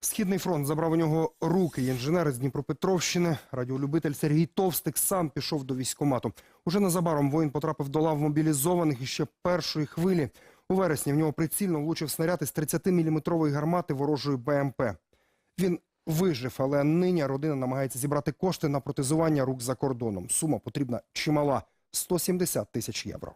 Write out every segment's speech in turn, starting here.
Східний фронт забрав у нього руки. Інженер з Дніпропетровщини, радіолюбитель Сергій Товстик сам пішов до військкомату. Уже незабаром воїн потрапив до лав мобілізованих іще першої хвилі. У вересні в нього прицільно влучив снаряд із 30-мм гармати ворожої БМП. Він вижив, але нині родина намагається зібрати кошти на протезування рук за кордоном. Сума потрібна чимала – 170 тисяч євро.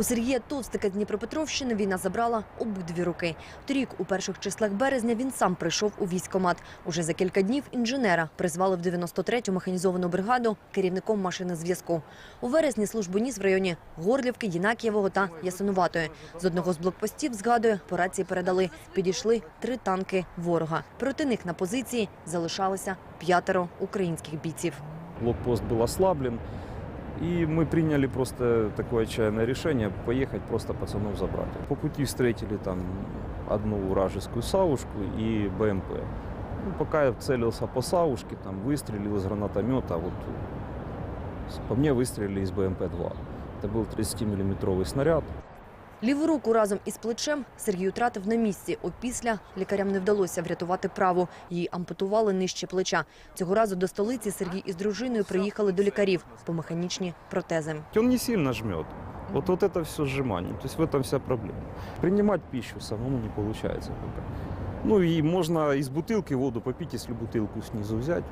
У Сергія Товстика з Дніпропетровщини війна забрала обидві руки. Торік, у перших числах березня, він сам прийшов у військкомат. Уже за кілька днів інженера призвали в 93-ю механізовану бригаду керівником машини зв'язку. У вересні службу ніс в районі Горлівки, Дінакієвого та Ясинуватої. З одного з блокпостів, згадує, по рації передали. Підійшли три танки ворога. Проти них на позиції залишалося п'ятеро українських бійців. блокпост был ослаблен, и мы приняли просто такое отчаянное решение поехать просто пацанов забрать. По пути встретили там одну вражескую савушку и БМП. Ну, пока я целился по савушке, там выстрелил из гранатомета, вот с- по мне выстрелили из БМП-2. Это был 30-миллиметровый снаряд. Ліву руку разом із плечем Сергій втратив на місці. Опісля лікарям не вдалося врятувати праву. Її ампутували нижче плеча. Цього разу до столиці Сергій із дружиною приїхали до лікарів по механічні протези. Он не сильно жмет. Вот, вот это все сжимание. То есть в этом вся проблема. Принимать пищу самому не получается пока. Ну и можно из бутылки воду попить, если бутылку снизу взять.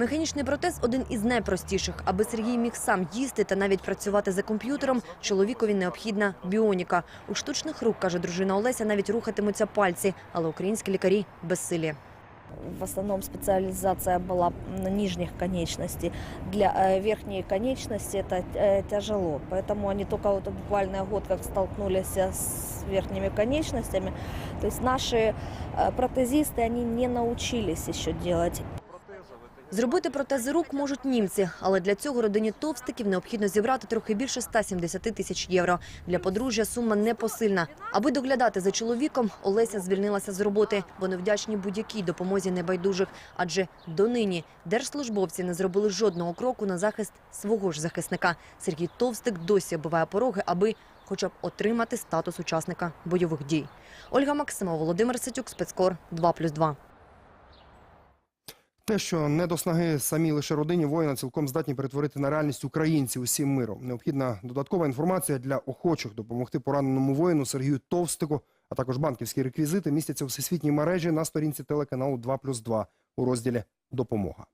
Механічний протез один із найпростіших. Аби Сергій міг сам їсти та навіть працювати за комп'ютером, чоловікові необхідна біоніка. У штучних рук, каже дружина Олеся, навіть рухатимуться пальці, але українські лікарі безсилі. В основном специализация была на нижних конечностей. Для э, верхней конечности это э, тяжело. Поэтому они только вот буквально год как столкнулись э, с верхними конечностями. То есть наши э, протезисты, они не научились еще делать Зробити протези рук можуть німці, але для цього родині товстиків необхідно зібрати трохи більше 170 тисяч євро. Для подружжя сума непосильна. Аби доглядати за чоловіком, Олеся звільнилася з роботи. Вони вдячні будь-якій допомозі небайдужих. Адже донині держслужбовці не зробили жодного кроку на захист свого ж захисника. Сергій Товстик досі оббиває пороги, аби хоча б отримати статус учасника бойових дій. Ольга Максимова, Володимир Ситюк, спецкор 2+,2. Те, що не до снаги самі лише родині воїна цілком здатні перетворити на реальність українців усім миром. Необхідна додаткова інформація для охочих допомогти пораненому воїну Сергію Товстику, а також банківські реквізити містяться у всесвітній мережі на сторінці телеканалу 2+,2 у розділі «Допомога».